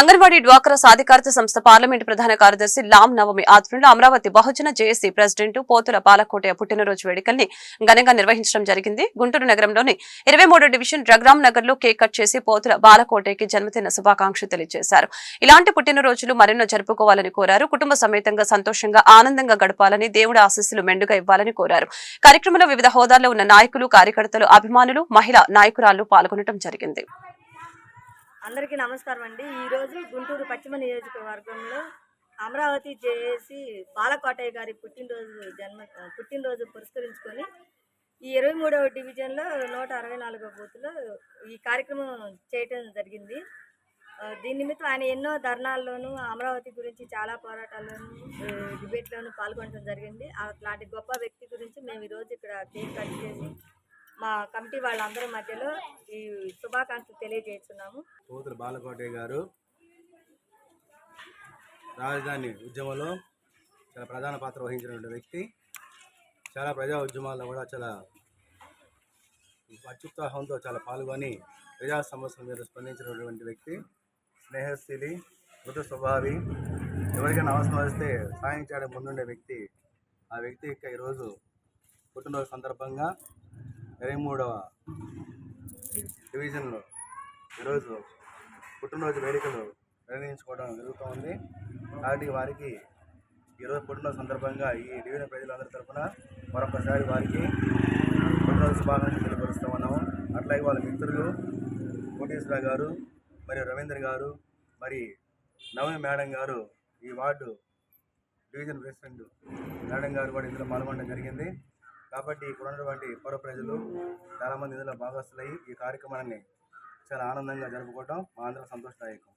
అంగన్వాడీ డ్వాక్రా సాధికారత సంస్థ పార్లమెంటు ప్రధాన కార్యదర్శి లామ్ నవమి ఆధ్వర్యంలో అమరావతి బహుజన జేఏసీ ప్రెసిడెంట్ పోతుల బాలకోటయ్య పుట్టినరోజు వేడుకల్ని ఘనంగా నిర్వహించడం జరిగింది. గుంటూరు నగరంలోని ఇరవై డివిజన్ రఘురామ్ నగర్లో కేక్ కట్ చేసి పోతుల బాలకోటయ్యకి జన్మదిన శుభాకాంక్షలు తెలియజేశారు. ఇలాంటి పుట్టినరోజులు మరెన్నో జరుపుకోవాలని కోరారు. కుటుంబ సమేతంగా సంతోషంగా ఆనందంగా గడపాలని దేవుడి ఆశీస్సులు మెండుగా ఇవ్వాలని కోరారు. కార్యక్రమంలో వివిధ హోదాల్లో ఉన్న నాయకులు కార్యకర్తలు అభిమానులు మహిళా నాయకురాళ్ళు పాల్గొనడం జరిగింది. అందరికీ నమస్కారం అండి. ఈరోజు గుంటూరు పశ్చిమ నియోజకవర్గంలో అమరావతి జేఏసి బాలకోటయ్య గారి పుట్టినరోజు జన్మ పుట్టినరోజు పురస్కరించుకొని ఈ ఇరవై మూడవ డివిజన్లో నూట అరవై నాలుగవ బూత్లో ఈ కార్యక్రమం చేయటం జరిగింది. దీని నిమిత్తం ఆయన ఎన్నో ధర్నాల్లోనూ అమరావతి గురించి చాలా పోరాటాల్లోనూ డిబేట్లోనూ పాల్గొనడం జరిగింది. అట్లాంటి గొప్ప వ్యక్తి గురించి మేము ఈరోజు ఇక్కడ కేక్ కట్ చేసి మా కమిటీ వాళ్ళందరి మధ్యలో ఈ శుభాకాంక్షలు తెలియజేస్తున్నాము. పోతుల బాలకోటయ్య గారు రాజధాని ఉద్యమంలో చాలా ప్రధాన పాత్ర వహించినటువంటి వ్యక్తి. చాలా ప్రజా ఉద్యమాల్లో కూడా చాలా అత్యుత్సాహంతో చాలా పాల్గొని ప్రజా సమస్యల మీద స్పందించినటువంటి వ్యక్తి. స్నేహశీలి మృత స్వభావి. ఎవరికైనా అవసరం వస్తే సాయం చేయడం ముందుండే వ్యక్తి. ఆ వ్యక్తి యొక్క ఈరోజు పుట్టినరోజు సందర్భంగా ఇరవై మూడవ డివిజన్లో ఈరోజు పుట్టినరోజు వేడుకలు నిర్ణయించుకోవడం జరుగుతూ ఉంది కాబట్టి వారికి ఈరోజు పుట్టినరోజు సందర్భంగా ఈ డివిజన్ ప్రజలందరి తరఫున మరొకసారి వారికి పుట్టినరోజు శుభాకాంక్షలు తెలియపరుస్తూ ఉన్నాము. అట్లాగే వాళ్ళ మిత్రులు కోటేశ్వర గారు మరియు రవీంద్ర గారు మరి నవమి మేడం గారు ఈ వార్డు డివిజన్ ప్రెసిడెంట్ మేడం గారు కూడా ఇందులో పాల్గొనడం జరిగింది. కాబట్టి ఇక్కడ ఉన్నటువంటి పౌర ప్రజలు చాలామంది ఇందులో భాగస్తులయ్యి ఈ కార్యక్రమాన్ని చాలా ఆనందంగా జరుపుకోవటం మా అందరం సంతోషదాయకం